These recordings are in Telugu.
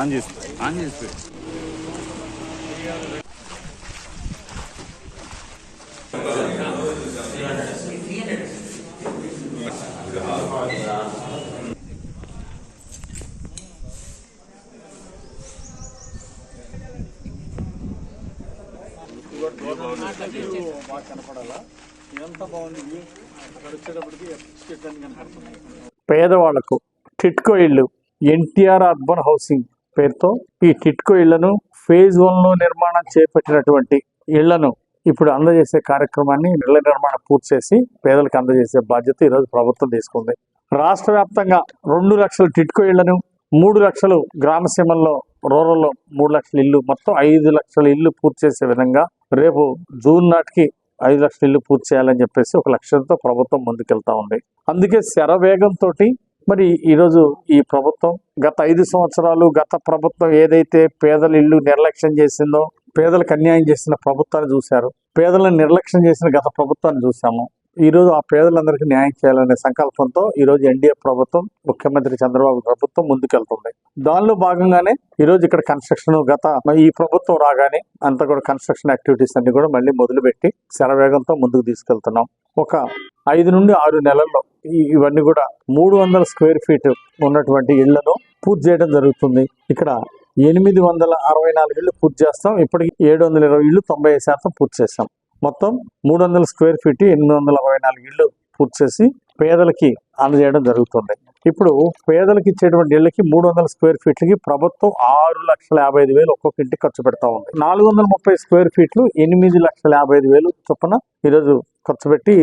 ఆన్ చేసి. ఆన్ చేసి. పేదవాళ్ళకు టిట్కో ఇల్లు ఎన్టీఆర్ అర్బన్ హౌసింగ్. పేరుతో ఈ టిట్కో ఇళ్ళను ఫేజ్ వన్లో నిర్మాణం చేపట్టినటువంటి ఇళ్ళను ఇప్పుడు అందజేసే కార్యక్రమాన్ని ఇళ్ళ నిర్మాణం పూర్తి చేసి పేదలకు అందజేసే బాధ్యత ఈరోజు ప్రభుత్వం తీసుకుంది. రాష్ట్ర వ్యాప్తంగా రెండు లక్షల టిట్కో ఇళ్ళను మూడు లక్షలు గ్రామసీమల్లో రూరల్లో మూడు లక్షల ఇల్లు మొత్తం ఐదు లక్షల ఇల్లు పూర్తి చేసే విధంగా రేపు జూన్ నాటికి ఐదు లక్షల ఇల్లు పూర్తి చేయాలని చెప్పేసి ఒక లక్ష్యంతో ప్రభుత్వం ముందుకెళ్తా ఉంది. అందుకే శరవేగంతో మరి ఈరోజు ఈ ప్రభుత్వం గత ఐదు సంవత్సరాలు గత ప్రభుత్వం ఏదైతే పేదల ఇల్లు నిర్లక్ష్యం చేసిందో పేదలకు అన్యాయం చేసిన ప్రభుత్వాన్ని చూశారు. పేదలను నిర్లక్ష్యం చేసిన గత ప్రభుత్వాన్ని చూసాము ఈరోజు ఆ పేదలందరికీ న్యాయం చేయాలనే సంకల్పంతో ఈరోజు ఎన్డీఏ ప్రభుత్వం ముఖ్యమంత్రి చంద్రబాబు ప్రభుత్వం ముందుకెళ్తుంది. దానిలో భాగంగానే ఈ రోజు ఇక్కడ కన్స్ట్రక్షన్ గత ఈ ప్రభుత్వం రాగానే అంతా కూడా కన్స్ట్రక్షన్ యాక్టివిటీస్ అన్ని కూడా మళ్ళీ మొదలుపెట్టి శరవేగంతో ముందుకు తీసుకెళ్తున్నాం. ఒక ఐదు నుండి ఆరు నెలల్లో ఇవన్నీ కూడా మూడు వందల స్క్వేర్ ఫీట్ ఉన్నటువంటి ఇళ్ళను పూర్తి చేయడం జరుగుతుంది. ఇక్కడ ఎనిమిది వందల అరవై నాలుగు ఇళ్ళు పూర్తి చేస్తాం. ఇప్పటికి ఏడు వందల ఇరవై ఇళ్ళు తొంభై ఐదు శాతం పూర్తి చేస్తాం మొత్తం మూడు వందల స్క్వేర్ ఫీట్ ఎనిమిది వందల అరవై నాలుగు ఇళ్ళు పూర్తి చేసి పేదలకి అందజేయడం జరుగుతుంది. ఇప్పుడు పేదలకు ఇచ్చేటువంటి ఇళ్ళకి మూడు వందల స్క్వేర్ ఫీట్లకి ప్రభుత్వం ఆరు లక్షల యాభై ఐదు వేలు ఒక్కొక్క ఇంటికి ఖర్చు పెడతా ఉంది. నాలుగు వందల ముప్పై స్క్వేర్ ఫీట్లు ఎనిమిది లక్షల యాభై ఐదు వేలు చొప్పున ఈరోజు ఖర్చు పెట్టి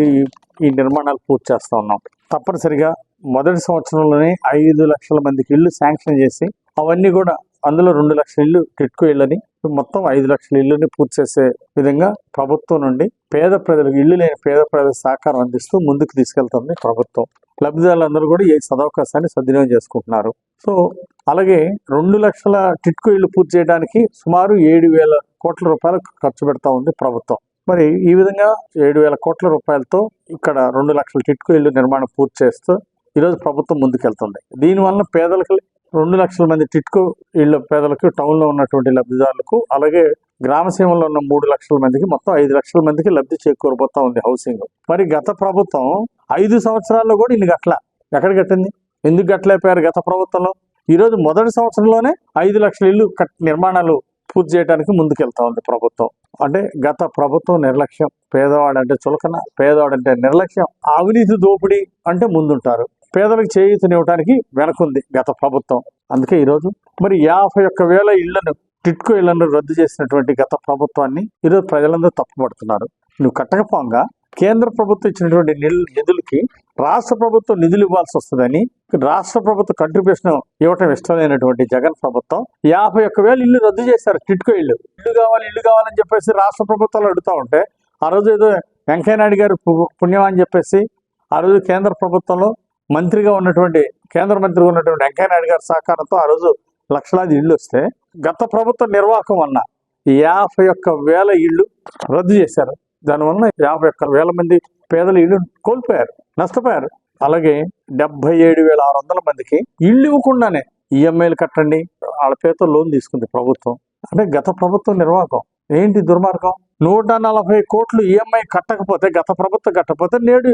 ఈ- నిర్మాణాలు పూర్తి చేస్తూ ఉన్నాం. తప్పనిసరిగా మొదటి సంవత్సరంలోనే ఐదు లక్షల మందికి ఇల్లు శాంక్షన్ చేసి అవన్నీ కూడా అందులో రెండు లక్షల ఇల్లు టిట్కో ఇళ్ళని మొత్తం ఐదు లక్షల ఇల్లుని పూర్తి చేసే విధంగా ప్రభుత్వం నుండి పేద ప్రజలకు ఇల్లు లేని పేద ప్రజలకు సహకారం అందిస్తూ ముందుకు తీసుకెళ్తుంది ప్రభుత్వం. లబ్ధిదారులందరూ కూడా ఈ సదవకాశాన్ని సద్వినియోగం చేసుకుంటున్నారు. సో అలాగే రెండు లక్షల టిట్కో ఇల్లు పూర్తి చేయడానికి సుమారు ఏడు వేల కోట్ల రూపాయలు ఖర్చు పెడతా ఉంది ప్రభుత్వం. మరి ఈ విధంగా ఏడు వేల కోట్ల రూపాయలతో ఇక్కడ రెండు లక్షల చిట్కు ఇల్లు నిర్మాణం పూర్తి చేస్తూ ఈరోజు ప్రభుత్వం ముందుకెళ్తుంది. దీనివల్ల పేదలకు రెండు లక్షల మంది టిట్కో ఇళ్ళ పేదలకు టౌన్లో ఉన్నటువంటి లబ్ధిదారులకు అలాగే గ్రామ సీమలో ఉన్న మూడు లక్షల మందికి మొత్తం ఐదు లక్షల మందికి లబ్ధి చేకూరబోతా ఉంది హౌసింగ్. మరి గత ప్రభుత్వం ఐదు సంవత్సరాల్లో కూడా ఇన్ని గట్ల ఎక్కడ కట్టింది? ఎందుకు గట్లయిపోయారు గత ప్రభుత్వంలో? ఈరోజు మొదటి సంవత్సరంలోనే ఐదు లక్షల ఇల్లు కట్ నిర్మాణాలు పూర్తి చేయడానికి ముందుకెళ్తా ఉంది ప్రభుత్వం. అంటే గత ప్రభుత్వం నిర్లక్ష్యం. పేదవాడంటే చులకన పేదవాడంటే నిర్లక్ష్యం. అవినీతి దోపిడీ అంటే ముందుంటారు. పేదలకు చేయూతనివ్వడానికి వెనకుంది గత ప్రభుత్వం. అందుకే ఈరోజు మరి యాభై ఒక్క వేల ఇళ్ళను టిట్కో ఇళ్ళను రద్దు చేసినటువంటి గత ప్రభుత్వాన్ని ఈరోజు ప్రజలందరూ తప్పుపడుతున్నారు. నువ్వు కట్టకపోగా కేంద్ర ప్రభుత్వం ఇచ్చినటువంటి నిధులకి రాష్ట్ర ప్రభుత్వం నిధులు ఇవ్వాల్సి వస్తుందని రాష్ట్ర ప్రభుత్వ కంట్రిబ్యూషన్ ఇవ్వటం ఇష్టం లేనటువంటి జగన్ ప్రభుత్వం యాభై ఒక్క వేలు ఇల్లు రద్దు చేశారు టిట్కో ఇల్లు. ఇల్లు కావాలి ఇల్లు కావాలని చెప్పేసి రాష్ట్ర ప్రభుత్వాలు అడుగుతా ఉంటే ఆ రోజు ఏదో వెంకయ్యనాయుడు గారు పు- పుణ్యం అని చెప్పేసి ఆ రోజు కేంద్ర ప్రభుత్వంలో మంత్రిగా ఉన్నటువంటి కేంద్ర మంత్రిగా ఉన్నటువంటి వెంకయ్యనాయుడు గారి సహకారంతో ఆ రోజు లక్షలాది ఇళ్ళు వస్తే గత ప్రభుత్వ నిర్వాహకం వల్ల యాభై ఒక్క వేల ఇళ్ళు రద్దు చేశారు. దానివల్ల యాభై ఒక్క వేల మంది పేదల ఇల్లు కోల్పోయారు నష్టపోయారు. అలాగే డెబ్బై ఏడు వేల ఆరు వందల మందికి ఇల్లు ఇవ్వకుండానే ఈఎంఐలు కట్టండి వాళ్ళ పేరుతో లోన్ తీసుకుంది ప్రభుత్వం. అంటే గత ప్రభుత్వం నిర్వాహకం. ఏంటి దుర్మార్గం? నూట నలభై కోట్లు ఈఎంఐ కట్టకపోతే గత ప్రభుత్వం కట్టకపోతే నేడు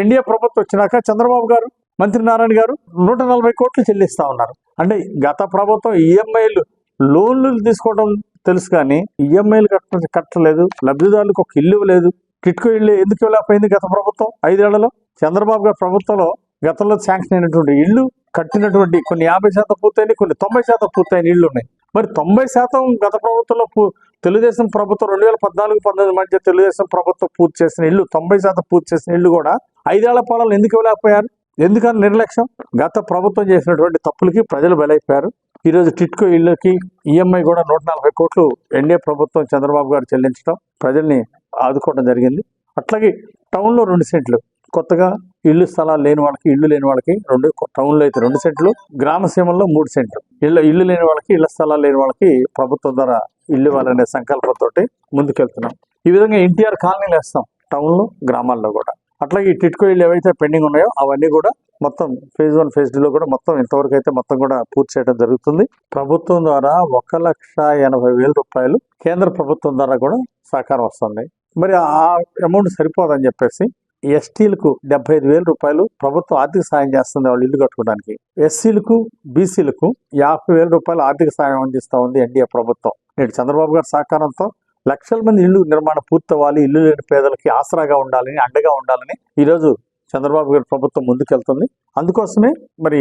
ఎన్డీఏ ప్రభుత్వం వచ్చినాక చంద్రబాబు గారు మంత్రి నారాయణ గారు నూట నలభై కోట్లు చెల్లిస్తా ఉన్నారు. అంటే గత ప్రభుత్వం ఈఎంఐలు లోన్లు తీసుకోవడం తెలుసు కానీ ఈఎంఐలు కట్ట కట్టలేదు లబ్ధిదారులకు ఒక ఇల్లు ఇవ్వలేదు. కిట్కో ఇల్లు ఎందుకు ఇవ్వలేకపోయింది గత ప్రభుత్వం? ఐదేళ్ళలో చంద్రబాబు గారి ప్రభుత్వంలో గతంలో శాంక్షన్ అయినటువంటి ఇల్లు కట్టినటువంటి కొన్ని యాభై శాతం పూర్తయినాయి కొన్ని తొంభై శాతం పూర్తయిన ఇళ్ళు ఉన్నాయి. మరి తొంభై శాతం గత ప్రభుత్వంలో పూ- తెలుగుదేశం ప్రభుత్వం రెండు వేల పద్నాలుగు పంతొమ్మిది మధ్య తెలుగుదేశం ప్రభుత్వం పూర్తి చేసిన ఇల్లు తొంభై శాతం పూర్తి చేసిన ఇల్లు కూడా ఐదేళ్ళ పాలనలు ఎందుకు ఇవ్వలేకపోయారు? ఎందుకని నిర్లక్ష్యం? గత ప్రభుత్వం చేసినటువంటి తప్పులకి ప్రజలు బలైపోయారు. ఈరోజు టిట్కో ఇళ్ళకి ఈఎంఐ కూడా నూట నలభై కోట్లు ఎన్డీఏ ప్రభుత్వం చంద్రబాబు గారు చెల్లించడం ప్రజల్ని ఆదుకోవడం జరిగింది. అట్లాగే టౌన్లో రెండు సెంట్లు కొత్తగా ఇల్లు స్థలాలు లేని వాళ్ళకి ఇల్లు లేని వాళ్ళకి రెండు టౌన్లో అయితే రెండు సెంట్లు గ్రామ సీమల్లో మూడు సెంట్లు. ఇళ్ళ ఇల్లు లేని వాళ్ళకి ఇళ్ళ స్థలాలు లేని వాళ్ళకి ప్రభుత్వం ద్వారా ఇల్లు ఇవ్వాలనే సంకల్పంతో ముందుకెళ్తున్నాం. ఈ విధంగా ఎన్టీఆర్ కాలనీలు వేస్తాం టౌన్లో గ్రామాల్లో కూడా. అట్లాగే ఈ టిట్కో ఇల్లు ఏవైతే పెండింగ్ ఉన్నాయో అవన్నీ కూడా మొత్తం ఫేజ్ వన్ ఫేజ్ టూలో కూడా మొత్తం ఇంతవరకు అయితే మొత్తం కూడా పూర్తి చేయడం జరుగుతుంది. ప్రభుత్వం ద్వారా ఒక లక్ష ఎనభై వేల రూపాయలు కేంద్ర ప్రభుత్వం ద్వారా కూడా సహకారం వస్తుంది. మరి ఆ అమౌంట్ సరిపోదని చెప్పేసి ఎస్టీలకు డెబ్బై ఐదు వేల రూపాయలు ప్రభుత్వం ఆర్థిక సాయం చేస్తుంది వాళ్ళు ఇల్లు కట్టుకోవడానికి. ఎస్సీలకు బీసీలకు యాభై వేల రూపాయలు ఆర్థిక సాయం అందిస్తూ ఉంది ఎన్డీఏ ప్రభుత్వం. నేడు చంద్రబాబు గారి సహకారంతో లక్షల మంది ఇల్లు నిర్మాణం పూర్తవ్వాలి. ఇల్లు లేని పేదలకి ఆసరాగా ఉండాలని అండగా ఉండాలని ఈరోజు చంద్రబాబు గారి ప్రభుత్వం ముందుకెళ్తుంది. అందుకోసమే మరి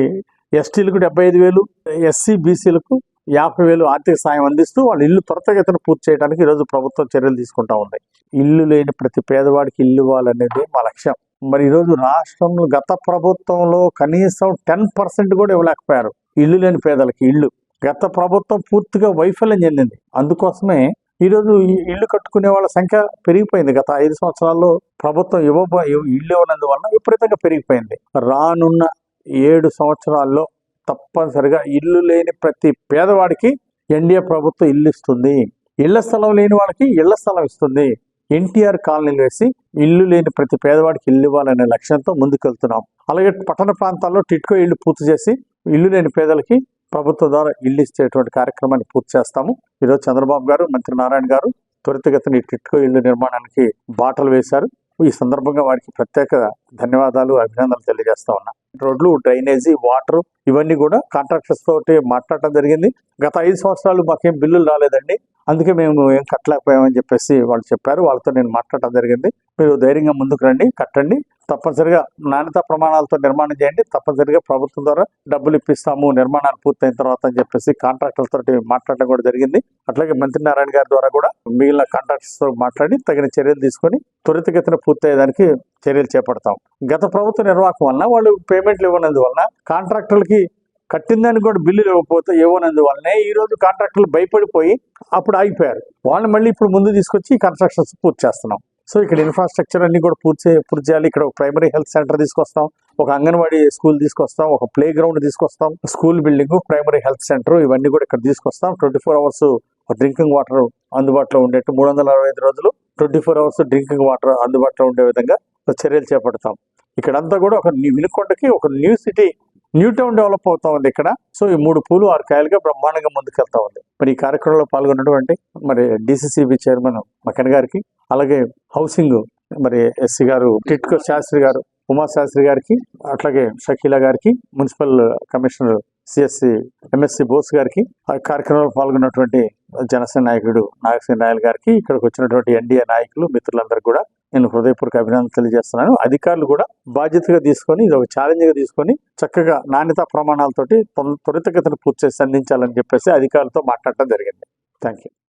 ఎస్టీలకు డెబ్బై ఐదు వేలు ఎస్సీ బీసీలకు యాభై వేలు ఆర్థిక సాయం అందిస్తూ వాళ్ళ ఇల్లు త్వరితగతిన పూర్తి చేయడానికి ఈరోజు ప్రభుత్వం చర్యలు తీసుకుంటా ఉంది. ఇల్లు లేని ప్రతి పేదవాడికి ఇల్లు ఇవ్వాలనేది మా లక్ష్యం. మరి ఈరోజు రాష్ట్రంలో గత ప్రభుత్వంలో కనీసం టెన్ పర్సెంట్ కూడా ఇవ్వలేకపోయారు. ఇల్లు లేని పేదలకి ఇల్లు గత ప్రభుత్వం పూర్తిగా వైఫల్యం చెందింది. అందుకోసమే ఈరోజు ఈ ఇల్లు కట్టుకునే వాళ్ళ సంఖ్య పెరిగిపోయింది. గత ఐదు సంవత్సరాల్లో ప్రభుత్వం ఇవ్వ ఇల్లు ఇవ్వనందువలన విపరీతంగా పెరిగిపోయింది. రానున్న ఏడు సంవత్సరాల్లో తప్పనిసరిగా ఇల్లు లేని ప్రతి పేదవాడికి ఎన్డీఏ ప్రభుత్వం ఇల్లు ఇస్తుంది. ఇళ్ళ స్థలం లేని వాళ్ళకి ఇళ్ళ స్థలం ఇస్తుంది. ఎన్టీఆర్ కాలనీలు వేసి ఇల్లు లేని ప్రతి పేదవాడికి ఇల్లు ఇవ్వాలనే లక్ష్యంతో ముందుకెళ్తున్నాం. అలాగే పట్టణ ప్రాంతాల్లో టిట్కో ఇల్లు పూర్తి చేసి ఇల్లు లేని పేదలకి ప్రభుత్వ ద్వారా ఇల్లు ఇచ్చేటువంటి కార్యక్రమాన్ని పూర్తి చేస్తాము. ఈరోజు చంద్రబాబు గారు మంత్రి నారాయణ గారు త్వరితగతిన టిట్కో ఇల్లు నిర్మాణానికి బాటలు వేశారు. ఈ సందర్భంగా వారికి ప్రత్యేక ధన్యవాదాలు అభినందనలు తెలియజేస్తా ఉన్నా. రోడ్లు డ్రైనేజీ వాటర్ ఇవన్నీ కూడా కాంట్రాక్టర్స్ తోటి మాట్లాడటం జరిగింది. గత ఐదు సంవత్సరాలు మాకేం బిల్లులు రాలేదండి. అందుకే మేము ఏం కట్టలేకపోయామని చెప్పేసి వాళ్ళు చెప్పారు. వాళ్ళతో నేను మాట్లాడటం జరిగింది. మీరు ధైర్యంగా ముందుకు రండి కట్టండి. తప్పనిసరిగా నాణ్యత ప్రమాణాలతో నిర్మాణం చేయండి. తప్పనిసరిగా ప్రభుత్వం ద్వారా డబ్బులు ఇప్పిస్తాము. నిర్మాణాలు పూర్తయిన తర్వాత అని చెప్పేసి కాంట్రాక్టర్లతో మాట్లాడడం కూడా జరిగింది. అట్లాగే మంత్రి నారాయణ గారి ద్వారా కూడా మిగిలిన కాంట్రాక్టర్స్తో మాట్లాడి తగిన చర్యలు తీసుకొని త్వరితగతిన పూర్తయ్యేదానికి చర్యలు చేపడతాం. గత ప్రభుత్వ నిర్వాహకం వలన వాళ్ళు పేమెంట్లు ఇవ్వనందువలన కాంట్రాక్టర్లకి కట్టిందని కూడా బిల్లులు ఇవ్వకపోతే ఇవ్వనందువల్లనే ఈ రోజు కాంట్రాక్టర్లు భయపడిపోయి అప్పుడు ఆగిపోయారు. వాళ్ళని మళ్ళీ ఇప్పుడు ముందు తీసుకొచ్చి కన్స్ట్రక్షన్స్ పూర్తి చేస్తున్నాం. సో ఇక్కడ ఇన్ఫ్రాస్ట్రక్చర్ అన్ని కూడా పూర్తి పూర్తి చేయాలి. ఇక్కడ ఒక ప్రైమరీ హెల్త్ సెంటర్ తీసుకొస్తాం ఒక అంగన్వాడీ స్కూల్ తీసుకొస్తాం ఒక ప్లే గ్రౌండ్ తీసుకొస్తాం school building primary health centre ఇవన్నీ కూడా ఇక్కడ తీసుకొస్తాం. Twenty four hours drinking water అందుబాటులో ఉండేట్టు మూడు వందల అరవై ఐదు రోజులు twenty four hours drinking water అందుబాటులో ఉండే విధంగా చర్యలు చేపడతాం. ఇక్కడంతా కూడా ఒక వినుకొండకి ఒక new city new town develop అవుతా ఉంది ఇక్కడ. సో ఈ మూడు పూలు ఆరు కాయలుగా బ్రహ్మాండంగా ముందుకెళ్తా ఉంది. మరి ఈ కార్యక్రమంలో పాల్గొన్నటువంటి మరి డిసిసిబి చైర్మన్ మకన్ గారికి అలాగే హౌసింగ్ మరి ఎస్సీ గారు టిట్కో శాస్త్రి గారు ఉమా శాస్త్రి గారికి అట్లాగే షకీలా గారికి municipal commissioner CSC MSC Bose గారికి ఆ కార్యక్రమంలో పాల్గొన్నటువంటి జనసేన నాయకుడు నాగసేన నాయల్ గారికి ఇక్కడికి వచ్చినటువంటి ఎన్డీఏ నాయకులు మిత్రులందరూ కూడా నేను హృదయపూర్వక అభినందనలు తెలియజేస్తున్నాను. అధికారులు కూడా బాధ్యతగా తీసుకొని ఇది ఒక ఛాలెంజ్గా తీసుకొని చక్కగా నాణ్యత ప్రమాణాలతోటి తొం- త్వరితగతిన పూర్తి చేసి అందించాలని చెప్పేసి అధికారులతో మాట్లాడటం జరిగింది. Thank you